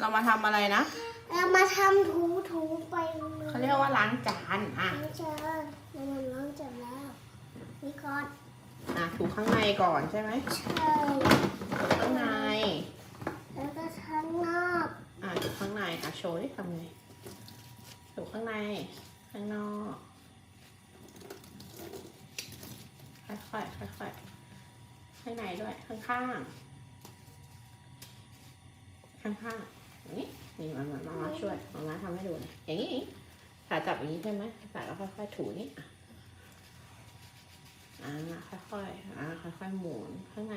เรามาทำอะไรนะเรามาทำถูถูๆไปเลยเขาเรียกว่าล้างจานอะล้างจานเรามันล้างจานแล้ว นี่ก่อนอะถูข้างในก่อนใช่ไหมใช่ถูข้างใน แล้วก็ข้างนอกอะถูข้างในอะโชว์ดิทำไงถูข้างใน ข้างนอก ค่อยๆค่อยๆข้างในด้วยข้างข้างๆข้างข้างๆ อย่างนี้นี่มามามามาช่วยมามาทำให้ดูนะอย่างนี้ขาจับอย่างนี้ใช่ไหมขาแล้วค่อยๆถูนี่อะอ่าค่อยๆอ่าค่อยๆหมุนข้างใน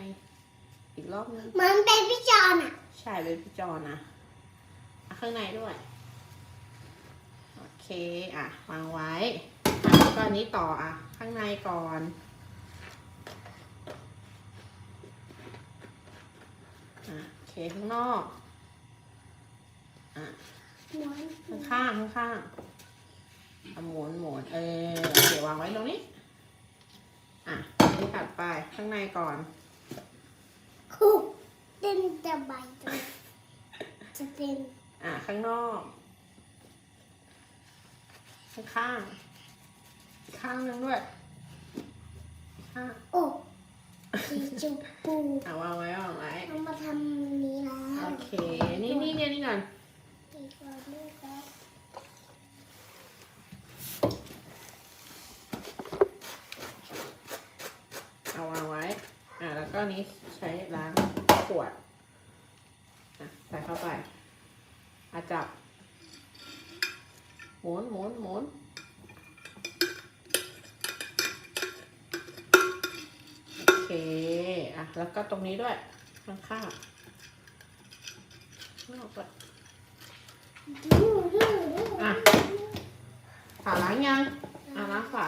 อีกรอบนึงเหมือนเป็นพี่จอนอะใช่เป็นพี่จอนะอะข้างในด้วยโอเคอะวางไว้อะแล้วก็อันนี้ต่ออะ ข้างในก่อนอะโอเคข้างนอกอะเห มือนข้างข้างข้างข้างๆเอาหมุนหมุนเออโอเดี๋ยววางไว้ตรงนี้ อะนี่ถัดไปข้างในก่อนคุกเต้นจะใบตัวจะเป็นอะข้างนอก ข้างข้างอีกข้างหนึงด้วยอีกข้างโอ้สีชมพูอะวางไว้วางไว้เรามาทำนี้แล้วโอเค นี่นี่เนี่ยนี่ก่อนอี ก่อนด้วยครับเอาวางไว้ อะแล้วก็นี้ใช้ล้างขวดอะใส่เข้าไปอะจับ หมุนหมุนหมุนโอเค อะ แล้วก็ตรงนี้ด้วย ข้างข้างนอกก่อนดูดูดู อะฝาล้างยัง อะล้างฝา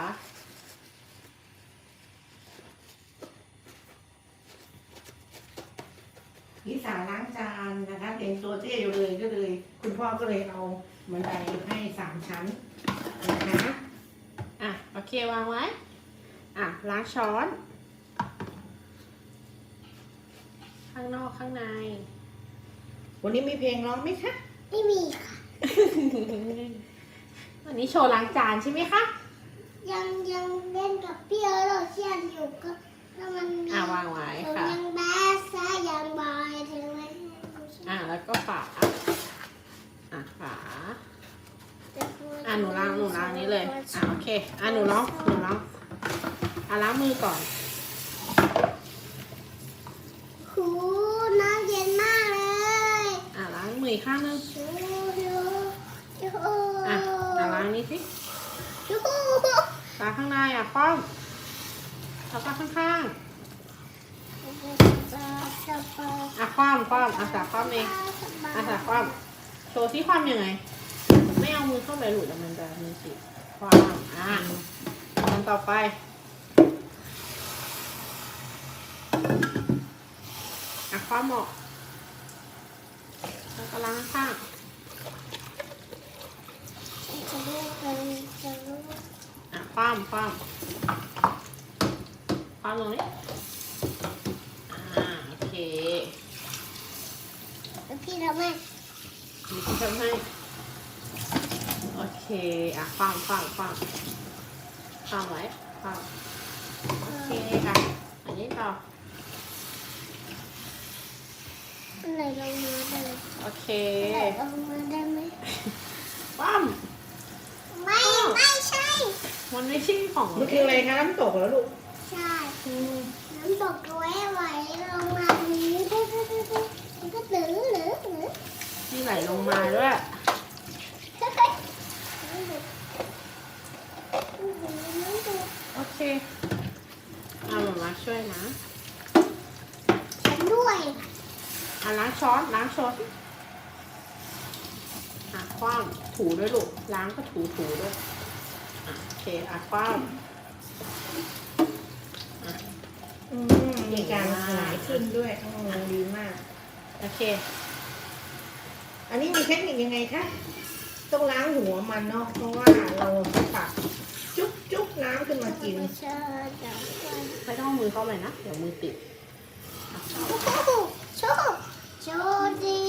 นิสาล้างจานนะคะเห็นตัวเตี้ยอยู่เลยก็เลย คุณพ่อก็เลยเอาบันไดให้สามชั้นนะคะอะโอเควางไว้ อะล้างช้อน ข้างนอกข้างใน วันนี้มีเพลงร้องไหมคะ ไม่มีค่ะ วันนี้โชว์ล้างจานใช่ไหมคะ ยังยังเล่นกับพี่เออเราเชียนอยู่ก็แล้วมันมีอะวางไว้หนูค่ะ ยังแบสซะยังบอยถึงไหมอะแล้วก็ฝาอะฝาอะหนูล้างหนูล้างนี้เลย อะโอเค อะหนูล้างหนูล้างอะล้างมือก่อน หูน้ำเย็นมากเลย อะ ล้างมื อีกข้างนึงอะอะล้างนี้สิชูล้างข้างในอะคว่ำแล้วก็ข้างๆอะคว่ำคว่ำอะสาคว่ำเองอะสาคว่ำโชว์ที่คว่ำยังไง ไม่เอามือเข้าไปหลุดแล้วมันจะมือติคว่ำอะอันต่อไปอะคว่ำหมอก แล้วก็ล้างข้างจะรู้กันจะรู้อะคว่ำคว่ำคว่ำตรงนี้อ่าโอเคแล้วพี่ทำไมมีที่ทำให้โอเคอะคว่ำคว่ำคว่ำคว่ำไว้คว่ำโอเคค่ะอันนี้ต่อ อะ ไรลงมาได้ไหมโอเคอะไรลงมาได้ไหมปั้มไม่ไม่ใช่ มันไม่ใช่ของมันคืออะไรคะน้ำตกเหรอลูกใช่น้ำตกตัวไหวลงมาตรงนี้ปุ๊บปุ๊บปุ๊บปุ๊บมันก็ตื้อหรือหรือที่ไหลลงมาด้วยโอเคเอาหมามาช่วยนะฉันด้วย อะล้างช้อนล้างช้อนอะคว้างถูด้วยลูกล้างก็ถูถูด้วยอะโอเคอะคว้างอืมมีการหงายขึ้นด้วยอ๋อดีมาก โอเค อันนี้มีเทคนิคยังไงคะต้องล้างหัวมันเนาะเพราะว่าเราตักจุ๊บจุ๊บน้ำขึ้นมากินไม่ใช่จับไว้ไม่ต้องเอามือเข้าไปนะ เดี๋ยวมือติด โ